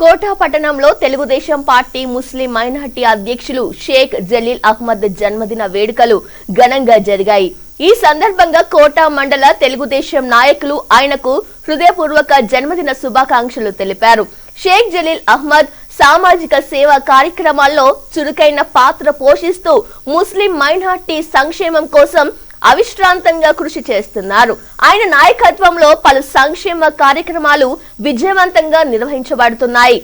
Quota పట్టణంలో Telugu Desam party Muslim minority అధ్యక్షులు షేక్ జలీల్ అహ్మద్ జన్మదిన వేడుకలు ఘనంగా జరిగాయి. ఈ సందర్భంగా కోటా మండల తెలుగుదేశం నాయకులు ఆయనకు హృదయపూర్వక జన్మదిన శుభాకాంక్షలు తెలిపారు. షేక్ జలీల్ అహ్మద్ సామాజిక సేవా కార్యక్రమాల్లో చురుకైన పాత్ర పోషిస్తూ ముస్లిం మైనార్టీ సంక్షేమం కోసం అవిశ్రాంతంగా కృషి చేస్తున్నారు. ఆయన నాయకత్వంలో పలు సంక్షేమ కార్యక్రమాలు విజయవంతంగా నిర్వహించబడుతున్నాయి.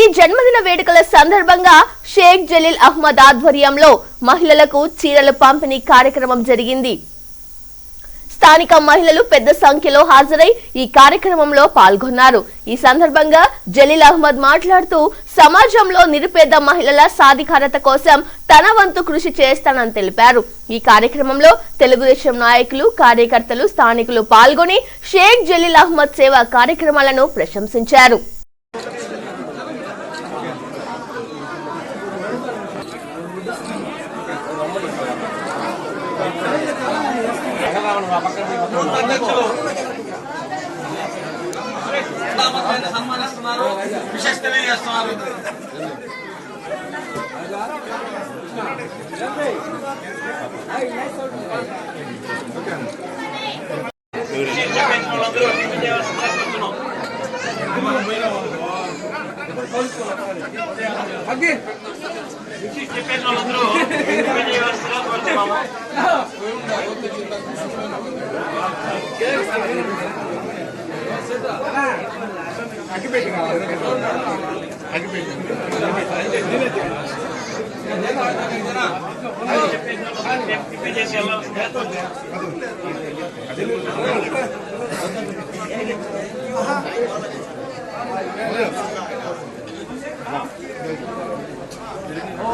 ఈ జన్మదిన వేడుకల సందర్భంగా షేక్ జలీల్ అహ్మద్ ఆధ్వర్యంలో మహిళలకు చీరల పంపిణీ కార్యక్రమం జరిగింది. స్థానిక మహిళలు పెద్ద సంఖ్యలో హాజరై ఈ కార్యక్రమంలో పాల్గొన్నారు. ఈ సందర్భంగా జలీల్ అహ్మద్ మాట్లాడుతూ సమాజంలో నిరుపేద మహిళల సాధికారత కోసం తన వంతు కృషి చేస్తానని తెలిపారు. ఈ కార్యక్రమంలో తెలుగుదేశం నాయకులు కార్యకర్తలు స్థానికులు పాల్గొని షేక్ జలీల్ అహ్మద్ సేవా కార్యక్రమాలను ప్రశంసించారు. అధ్యక్షులు దామత్వాన్ని సన్మానిస్తున్నారు విశేష తెలియజేస్తున్నారు చెప్పేసిన వాళ్ళందరూ విజయవంతంగా కోరుతున్నాము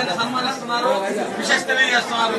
వెళ్ళాల్సిందే సన్మానిస్తున్నారు విశేష తెలియజేస్తున్నారు